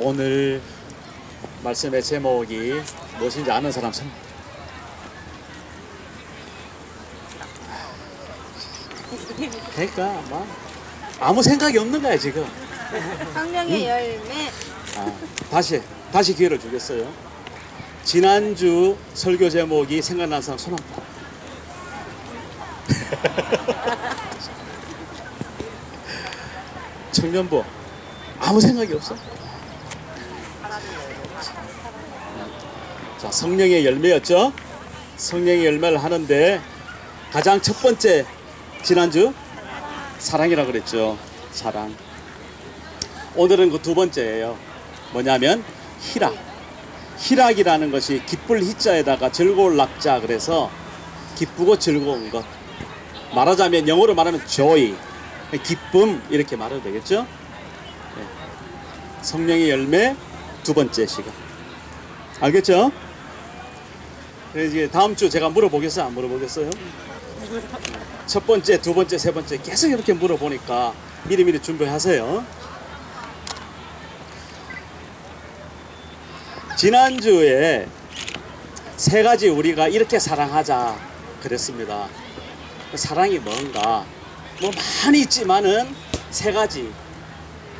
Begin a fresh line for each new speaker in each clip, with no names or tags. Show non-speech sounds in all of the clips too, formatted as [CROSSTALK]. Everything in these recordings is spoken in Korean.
오늘 말씀의 제목이 무엇인지 아는 사람 손. 그러니까 막 아무 생각이 없는 거야 지금.
성령의 열매
아, 다시 다시 기회를 주겠어요. 지난주 설교 제목이 생각난 사람 손 한번. [LAUGHS] 청년부 아무 생각이 없어? 자 성령의 열매였죠. 성령의 열매를 하는데 가장 첫 번째 지난주 사랑이라 그랬죠. 사랑. 오늘은 그 두 번째예요. 뭐냐면 희락. 희락이라는 것이 기쁠 희자에다가 즐거울 낙자 그래서 기쁘고 즐거운 것. 말하자면 영어로 말하면 joy, 기쁨 이렇게 말해도 되겠죠? 네. 성령의 열매 두 번째 시간. 알겠죠? 그래서 이제 다음 주 제가 물어보겠어요? 안 물어보겠어요? 첫 번째, 두 번째, 세 번째 계속 이렇게 물어보니까 미리미리 준비하세요. 지난주에 세 가지 우리가 이렇게 사랑하자 그랬습니다. 사랑이 뭔가 뭐 많이 있지만은 세 가지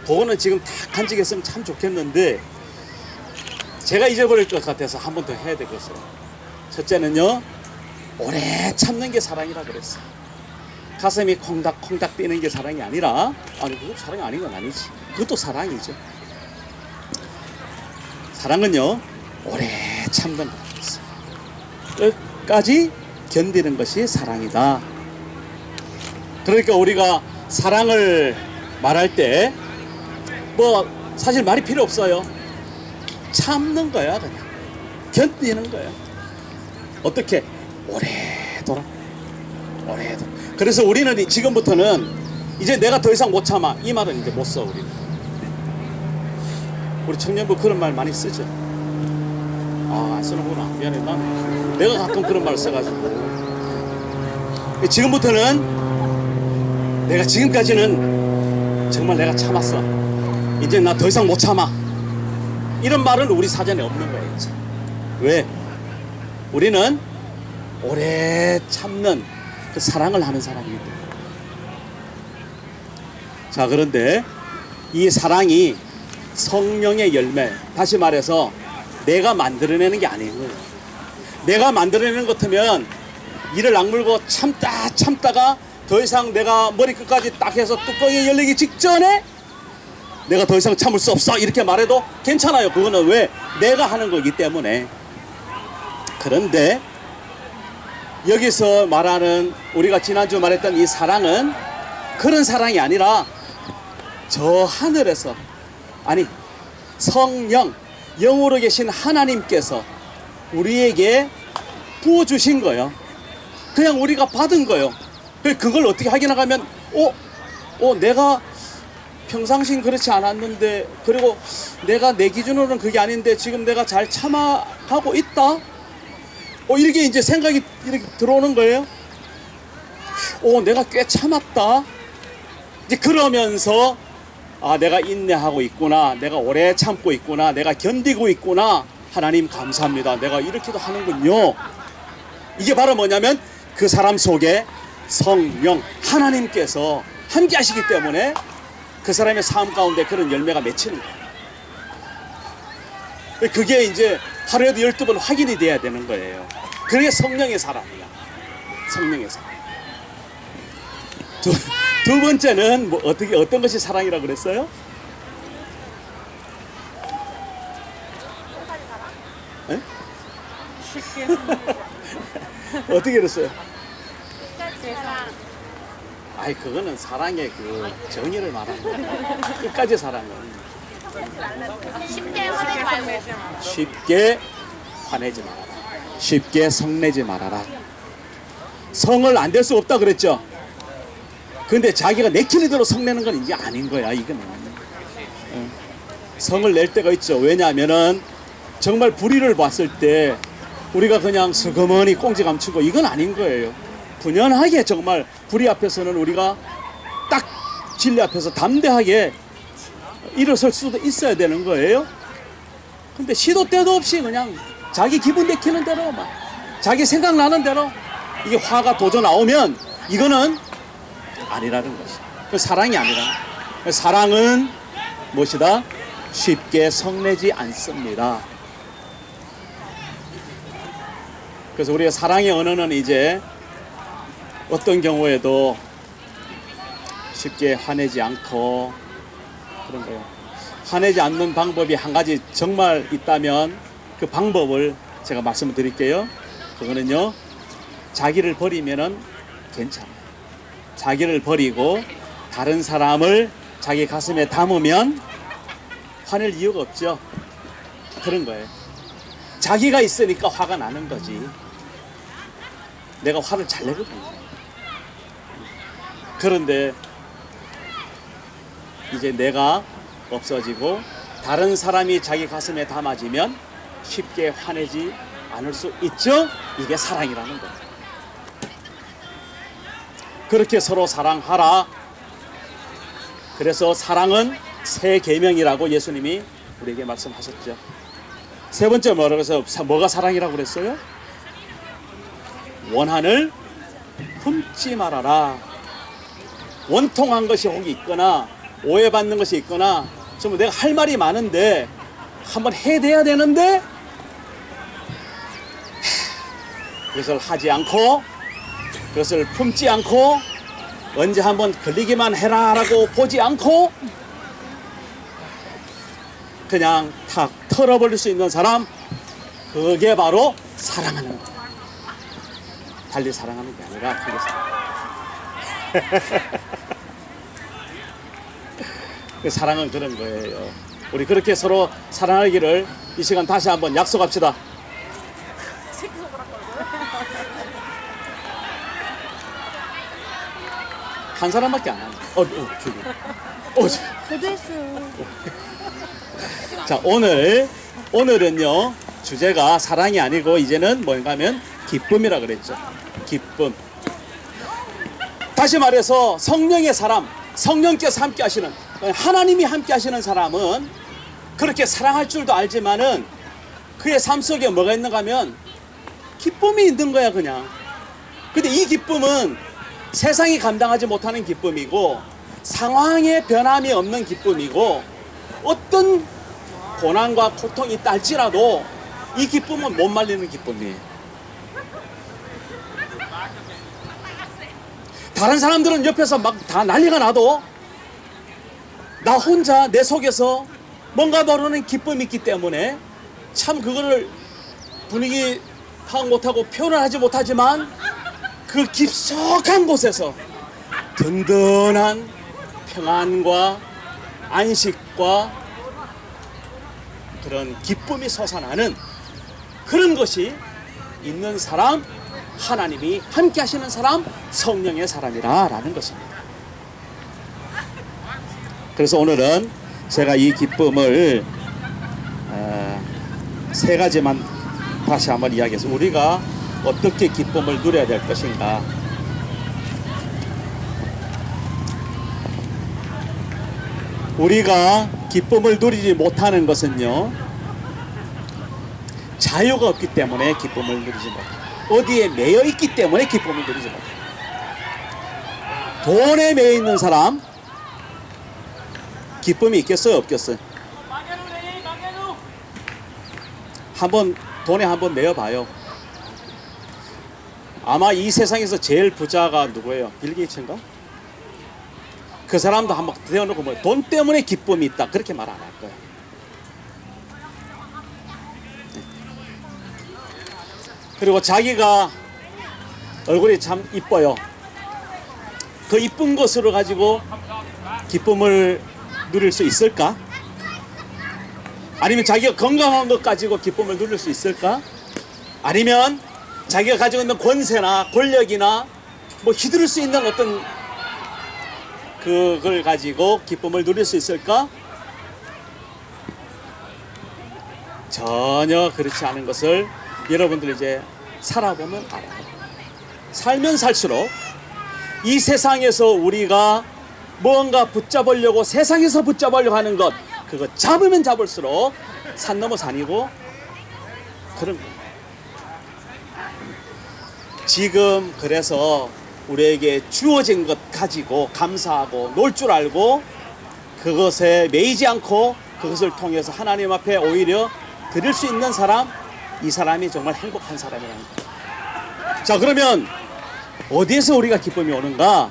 그거는 지금 다 간직했으면 참 좋겠는데 제가 잊어버릴 것 같아서 한 번 더 해야 되겠어요. 첫째는요 오래 참는 게 사랑이라 그랬어요. 가슴이 콩닥콩닥 뛰는 게 사랑이 아니라 아니 그거 사랑이 아닌 건 아니지. 그것도 사랑이죠. 사랑은요 오래 참는 것이었어요. 끝까지 견디는 것이 사랑이다. 그러니까 우리가 사랑을 말할 때 뭐 사실 말이 필요 없어요. 참는 거야 그냥 견디는 거야. 어떻게 오래도록 오래도록. 그래서 우리는 이- 지금부터는 이제 내가 더 이상 못 참아 이 말은 이제 못 써 우리는. 우리 청년부 그런 말 많이 쓰죠. 아, 안 쓰는구나. 미안해. 난 내가 가끔 그런 말 써가지고. 지금부터는 내가 지금까지는 정말 내가 참았어. 이제 나 더 이상 못 참아. 이런 말은 우리 사전에 없는 거예요. 왜? 우리는 오래 참는 그 사랑을 하는 때문에. 자, 그런데 이 사랑이 성령의 열매. 다시 말해서 내가 만들어내는 게 아니고 내가 만들어내는 것 같으면 이를 악물고 참다 참다가 더 이상 내가 머리끝까지 딱 해서 뚜껑이 열리기 직전에 내가 더 이상 참을 수 없어 이렇게 말해도 괜찮아요. 그거는 왜 내가 하는 거기 때문에 그런데 여기서 말하는 우리가 지난주 말했던 이 사랑은 그런 사랑이 아니라 저 하늘에서 아니 성령 영으로 계신 하나님께서 우리에게 부어 주신 거예요. 그냥 우리가 받은 거예요. 그- 그걸 어떻게 확인하면 어, 어 내가 평상시엔 그렇지 않았는데 그리고 내가 내 기준으로는 그게 아닌데 지금 내가 잘 참아가고 있다. 어 이렇게 이제 생각이 이렇게 들어오는 거예요. 어 내가 꽤 참았다. 이제 그러면서 아, 내가 인내하고 있구나. 내가 오래 참고 있구나. 내가 견디고 있구나. 하나님 감사합니다. 내가 이렇게도 하는군요. 이게 바로 뭐냐면 그 사람 속에 성령, 하나님께서 함께 하시기 때문에 그 사람의 삶 가운데 그런 열매가 맺히는 거예요. 그게 이제 하루에도 12번 확인이 돼야 되는 거예요. 그게 성령의 사람이야. 성령의 사람. 두, 두 번째는 뭐 어떻게 어떤 것이 사랑이라고 그랬어요? 에? [LAUGHS] 어떻게 그랬어요? 아이 그거는 사랑의 그 정의를 말하는 거야. 끝까지 사랑은
쉽게 화내지 말고
쉽게 화내지 말아라. 쉽게 성내지 말아라. 성을 안 될 수 없다 그랬죠. 근데 자기가 내키는 대로 성내는 건 이제 아닌 거야 이거는. 어. 성을 낼 때가 있죠. 왜냐하면은 정말 불의를 봤을 때 우리가 그냥 스그머니 꽁지 감추고 이건 아닌 거예요. 분연하게 정말 불의 앞에서는 우리가 딱 진리 앞에서 담대하게 일어설 수도 있어야 되는 거예요. 근데 시도 때도 없이 그냥 자기 기분 내키는 대로 막 자기 생각나는 대로 이게 화가 도져 나오면 이거는 아니라는 것이. 그 사랑이 아니라 사랑은 무엇이다? 쉽게 성내지 않습니다. 그래서 우리가 사랑의 언어는 이제 어떤 경우에도 쉽게 화내지 않고 그런 거예요. 화내지 않는 방법이 한 가지 정말 있다면 그 방법을 제가 말씀을 드릴게요. 그거는요. 자기를 버리면은 괜찮아요. 자기를 버리고 다른 사람을 자기 가슴에 담으면 화낼 이유가 없죠. 그런 거예요. 자기가 있으니까 화가 나는 거지. 내가 화를 잘 내거든요. 그런데 이제 내가 없어지고 다른 사람이 자기 가슴에 담아지면 쉽게 화내지 않을 수 있죠. 이게 사랑이라는 거죠. 그렇게 서로 사랑하라. 그래서 사랑은 새 계명이라고 예수님이 우리에게 말씀하셨죠. 세 번째 뭐라고 해서 사- 뭐가 사랑이라고 그랬어요? 원한을 품지 말아라. 원통한 것이 혹 있거나 오해받는 것이 있거나 좀 내가 할 말이 많은데 한번 해대야 되는데 그것을 하지 않고 그것을 품지 않고 언제 한번 걸리기만 해라라고 보지 않고 그냥 탁 털어버릴 수 있는 사람 그게 바로 사랑하는 거야. 달리 사랑하는 게 아니라 그게 사랑. [LAUGHS] 그 사랑은 그런 거예요. 우리 그렇게 서로 사랑하기를 이 시간 다시 한번 약속합시다. [LAUGHS] 한 사람밖에 안 하네. 어, 어, 저기. 어, 저.
저도 했어요.
자, 오늘, 오늘은요, 주제가 사랑이 아니고, 이제는 뭔가 하면 기쁨이라 그랬죠. 기쁨. 다시 말해서 성령의 사람, 성령께서 함께 하시는, 하나님이 함께 하시는 사람은 그렇게 사랑할 줄도 알지만은 그의 삶 속에 뭐가 있는가 하면 기쁨이 있는 거야, 그냥. 근데 이 기쁨은 세상이 감당하지 못하는 기쁨이고 상황의 변함이 없는 기쁨이고 어떤 고난과 고통이 있다 할지라도 이 기쁨은 못 말리는 기쁨이에요. 다른 사람들은 옆에서 막 다 난리가 나도 나 혼자 내 속에서 뭔가 모르는 기쁨이 있기 때문에 참 그거를 분위기 파악 못하고 표현을 하지 못하지만 그 깊숙한 곳에서 든든한 평안과 안식과 그런 기쁨이 솟아나는 그런 것이 있는 사람 하나님이 함께 하시는 사람 성령의 사람이라라는 것입니다. 그래서 오늘은 제가 이 기쁨을 어, 세 가지만 다시 한번 이야기해서 우리가 어떻게 기쁨을 누려야 될 것인가. 우리가 기쁨을 누리지 못하는 것은요 자유가 없기 때문에 기쁨을 누리지 못해요 어디에 매여 있기 때문에 기쁨을 누리지 못해요 돈에 매여 있는 사람 기쁨이 있겠어요 없겠어요 한번 돈에 한번 매여 봐요 아마 이 세상에서 제일 부자가 누구예요 빌 게이츠인가 그 사람도 한번 대어놓고 뭐 돈 때문에 기쁨이 있다 그렇게 말 안 할 거예요. 네. 그리고 자기가 얼굴이 참 이뻐요. 그 이쁜 것으로 가지고 기쁨을 누릴 수 있을까? 아니면 자기가 건강한 것 가지고 기쁨을 누릴 수 있을까? 아니면 자기가 가지고 있는 권세나 권력이나 뭐 휘두를 수 있는 어떤 그걸 가지고 기쁨을 누릴 수 있을까? 전혀 그렇지 않은 것을 여러분들 이제 살아보면 알아요. 살면 살수록 이 세상에서 우리가 뭔가 붙잡으려고 세상에서 붙잡으려고 하는 것 그거 잡으면 잡을수록 산 넘어 산이고 그런 거예요. 지금 그래서 우리에게 주어진 것 가지고 감사하고 놀 줄 알고 그것에 매이지 않고 그것을 통해서 하나님 앞에 오히려 드릴 수 있는 사람 이 사람이 정말 행복한 사람이라는 거예요. 자 그러면 어디에서 우리가 기쁨이 오는가?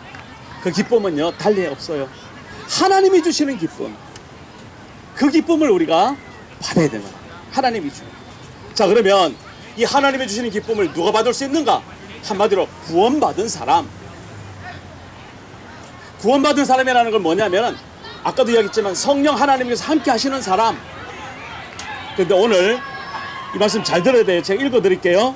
그 기쁨은요 달리 없어요. 하나님이 주시는 기쁨. 그 기쁨을 우리가 받아야 되는 거예요. 하나님이 주는. 자 그러면 이 하나님이 주시는 기쁨을 누가 받을 수 있는가? 한마디로 구원받은 사람. 구원받은 사람이라는 건 뭐냐면 아까도 이야기했지만 성령 하나님께서 함께 하시는 사람. 근데 오늘 이 말씀 잘 들어야 돼요. 제가 읽어 드릴게요.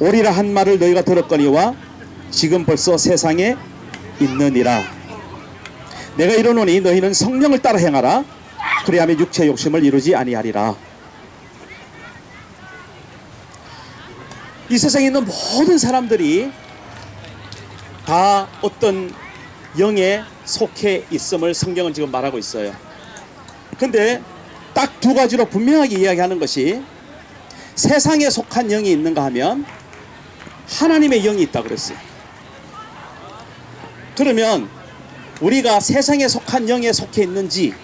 오리라 한 말을 너희가 들었거니와 지금 벌써 세상에 있느니라. 내가 이르노니 너희는 성령을 따라 행하라. 그리하면 육체 욕심을 이루지 아니하리라. 이 세상에 있는 모든 사람들이 다 어떤 영에 속해 있음을 성경은 지금 말하고 있어요. 근데 딱 두 가지로 분명하게 이야기하는 것이 세상에 속한 영이 있는가 하면 하나님의 영이 있다 그랬어요. 그러면 우리가 세상에 속한 영에 속해 있는지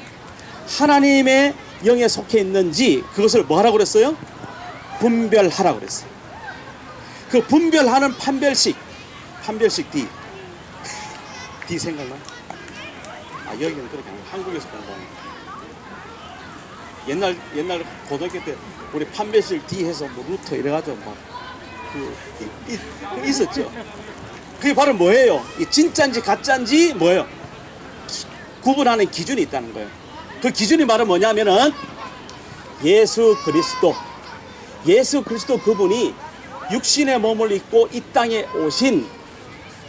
하나님의 영에 속해 있는지 그것을 뭐 하라고 그랬어요? 분별하라고 그랬어요. 그 분별하는 판별식 판별식 D D [LAUGHS] 생각나? 아 여기는 그렇게 아니고 한국에서 공부하는 거. 옛날 옛날 고등학교 때 우리 판별식 D 해서 뭐 루터 이래가지고 막 그 있었죠. 그게 바로 뭐예요? 이 진짜인지 가짜인지 뭐예요? 기- 구분하는 기준이 있다는 거예요. 그 기준이 바로 뭐냐면은 예수 그리스도 예수 그리스도 그분이 육신의 몸을 입고 이 땅에 오신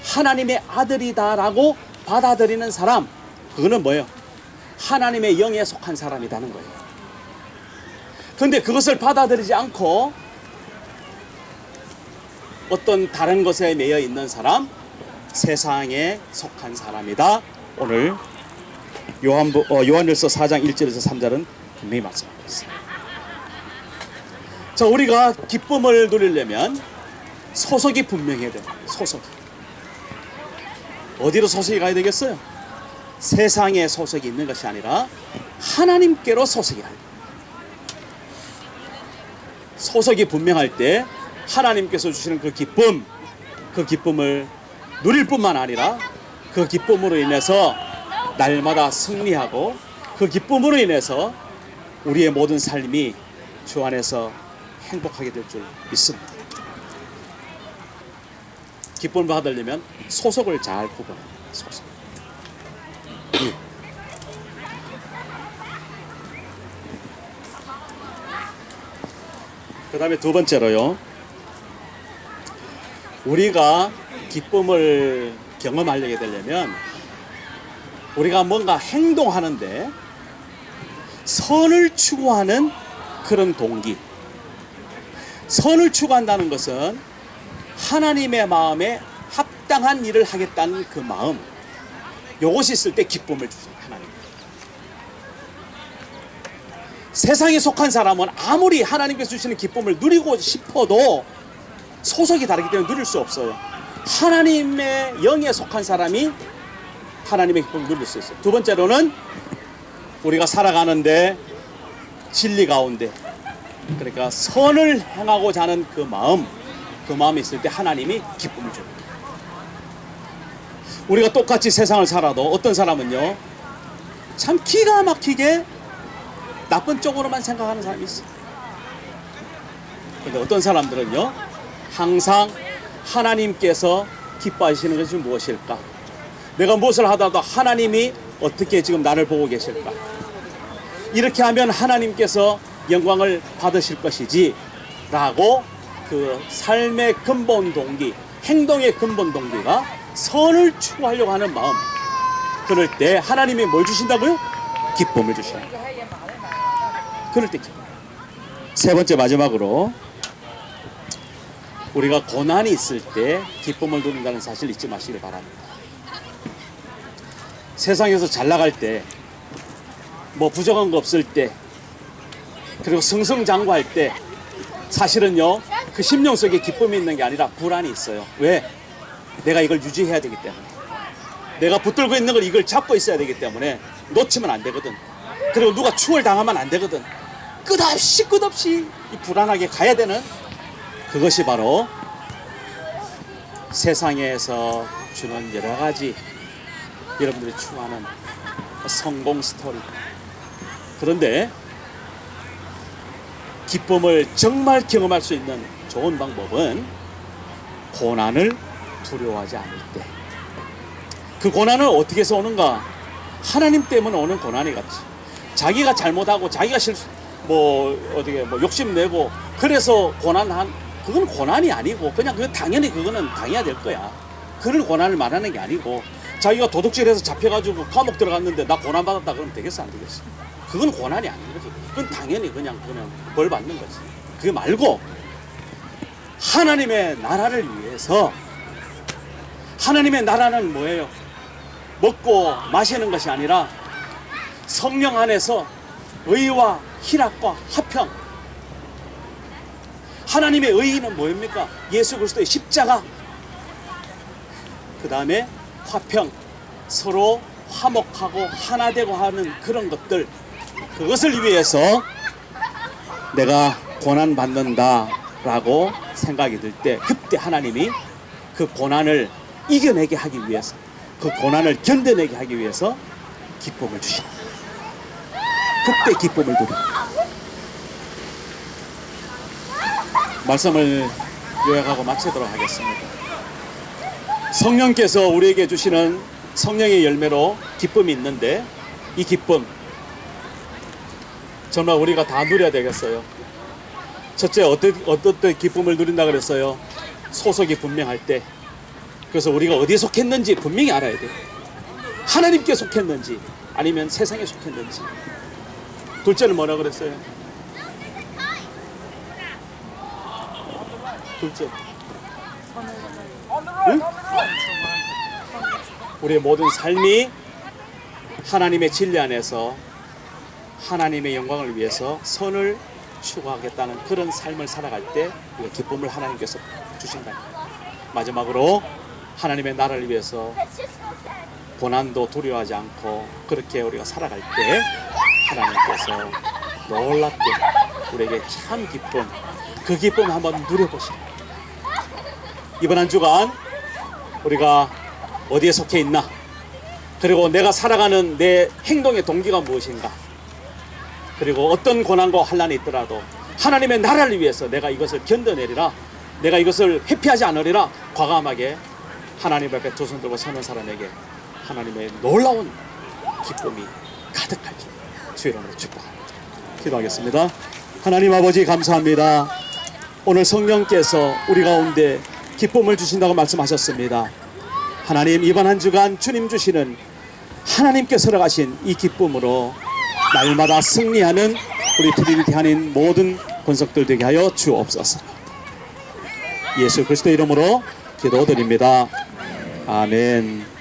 하나님의 아들이다라고 받아들이는 사람 그거는 뭐예요? 하나님의 영에 속한 사람이라는 거예요. 근데 그것을 받아들이지 않고 어떤 다른 것에 매여 있는 사람 세상에 속한 사람이다. 오늘 요한 어, 요한일서 4장 1절에서 3절은 분명히 있어요. 자, 우리가 기쁨을 누리려면 소속이 분명해야 돼요. 소속. 어디로 소속이 가야 되겠어요? 세상에 소속이 있는 것이 아니라 하나님께로 소속이 돼요. 소속이 분명할 때 하나님께서 주시는 그 기쁨, 그 기쁨을 누릴 뿐만 아니라 그 기쁨으로 인해서 날마다 승리하고 그 기쁨으로 인해서 우리의 모든 삶이 주 안에서 행복하게 될 줄 믿습니다. 기쁨을 받으려면 소속을 잘 구분해야 돼요. 소속. 그 다음에 두 번째로요. 우리가 기쁨을 경험하려게 되려면 우리가 뭔가 행동하는데 선을 추구하는 그런 동기. 선을 추구한다는 것은 하나님의 마음에 합당한 일을 하겠다는 그 마음. 요것이 있을 때 기쁨을 주세요. 하나님. 세상에 속한 사람은 아무리 하나님께서 주시는 기쁨을 누리고 싶어도 소속이 다르기 때문에 누릴 수 없어요. 하나님의 영에 속한 사람이 하나님의 기쁨을 누릴 수 있어요. 두 번째로는 우리가 살아가는데 진리 가운데 그러니까 선을 행하고자 하는 그 마음 그 마음이 있을 때 하나님이 기쁨을 줍니다. 우리가 똑같이 세상을 살아도 어떤 사람은요 참 기가 막히게 나쁜 쪽으로만 생각하는 사람이 있어. 근데 어떤 사람들은요, 항상 하나님께서 기뻐하시는 것이 무엇일까? 내가 무엇을 하다도 하나님이 어떻게 지금 나를 보고 계실까? 이렇게 하면 하나님께서 영광을 받으실 것이지 라고 그 삶의 근본 동기, 행동의 근본 동기가 선을 추구하려고 하는 마음 그럴 때 하나님이 뭘 주신다고요? 기쁨을 주셔요. 그럴 때 기쁨. 세 번째 마지막으로 우리가 고난이 있을 때 기쁨을 누린다는 사실 잊지 마시길 바랍니다. 세상에서 잘 나갈 때, 뭐 부정한 거 없을 때, 그리고 승승장구할 때, 사실은요, 그 심령 속에 기쁨이 있는 게 아니라 불안이 있어요. 왜? 내가 이걸 유지해야 되기 때문에. 내가 붙들고 있는 걸 이걸 잡고 있어야 되기 때문에 놓치면 안 되거든. 그리고 누가 추월 당하면 안 되거든. 끝없이 끝없이 이 불안하게 가야 되는 그것이 바로 세상에서 주는 여러 가지 여러분들이 추구하는 성공 스토리. 그런데 기쁨을 정말 경험할 수 있는 좋은 방법은 고난을 두려워하지 않을 때. 그 고난은 어떻게 해서 오는가? 하나님 때문에 오는 고난이 같지. 자기가 잘못하고 자기가 실수, 뭐 어떻게 뭐 욕심 내고 그래서 고난한 그건 고난이 아니고 그냥 그 당연히 그거는 당해야 될 거야. 그런 고난을 말하는 게 아니고 자기가 도둑질해서 잡혀가지고 감옥 들어갔는데 나 고난 받았다 그러면 되겠어 안 되겠어? 그건 고난이 아닌 거지. 그건 당연히 그냥 그냥 벌 받는 거지. 그게 말고 하나님의 나라를 위해서 하나님의 나라는 뭐예요? 먹고 마시는 것이 아니라 성령 안에서 의와 희락과 화평. 하나님의 의는 뭐입니까? 예수 그리스도의 십자가. 그 다음에 화평. 서로 화목하고 하나 되고 하는 그런 것들. 그것을 위해서 내가 고난 받는다라고 생각이 들 때 그때 하나님이 그 고난을 이겨내게 하기 위해서 그 고난을 견뎌내게 하기 위해서 기쁨을 주신다. 그때 기쁨을 누려. 말씀을 요약하고 마치도록 하겠습니다. 성령께서 우리에게 주시는 성령의 열매로 기쁨이 있는데 이 기쁨 정말 우리가 다 누려야 되겠어요. 첫째 어떤 어떤 때 기쁨을 누린다 그랬어요. 소속이 분명할 때. 그래서 우리가 어디에 속했는지 분명히 알아야 돼. 하나님께 속했는지 아니면 세상에 속했는지. 둘째는 뭐라 그랬어요? 둘째. 응? 우리의 모든 삶이 하나님의 진리 안에서 하나님의 영광을 위해서 선을 추구하겠다는 그런 삶을 살아갈 때 우리가 기쁨을 하나님께서 주신다. 마지막으로 하나님의 나라를 위해서 고난도 두려워하지 않고 그렇게 우리가 살아갈 때 하나님께서 놀랍게 우리에게 참 기쁨 그 기쁨 한번 누려보시라. 이번 한 주간 우리가 어디에 속해 있나? 그리고 내가 살아가는 내 행동의 동기가 무엇인가? 그리고 어떤 고난과 환란이 있더라도 하나님의 나라를 위해서 내가 이것을 견뎌내리라. 내가 이것을 회피하지 않으리라. 과감하게 하나님 앞에 두 손 들고 서는 사람에게 하나님의 놀라운 기쁨이 가득하길 주의 이름으로 축복합니다. 기도하겠습니다. 하나님 아버지 감사합니다. 오늘 성령께서 우리 가운데 기쁨을 주신다고 말씀하셨습니다. 하나님 이번 한 주간 주님 주시는 하나님께서 허락하신 이 기쁨으로 날마다 승리하는 우리 트리니티 한인 모든 권속들 되게 하여 주옵소서. 예수 그리스도 이름으로 기도드립니다. 아멘.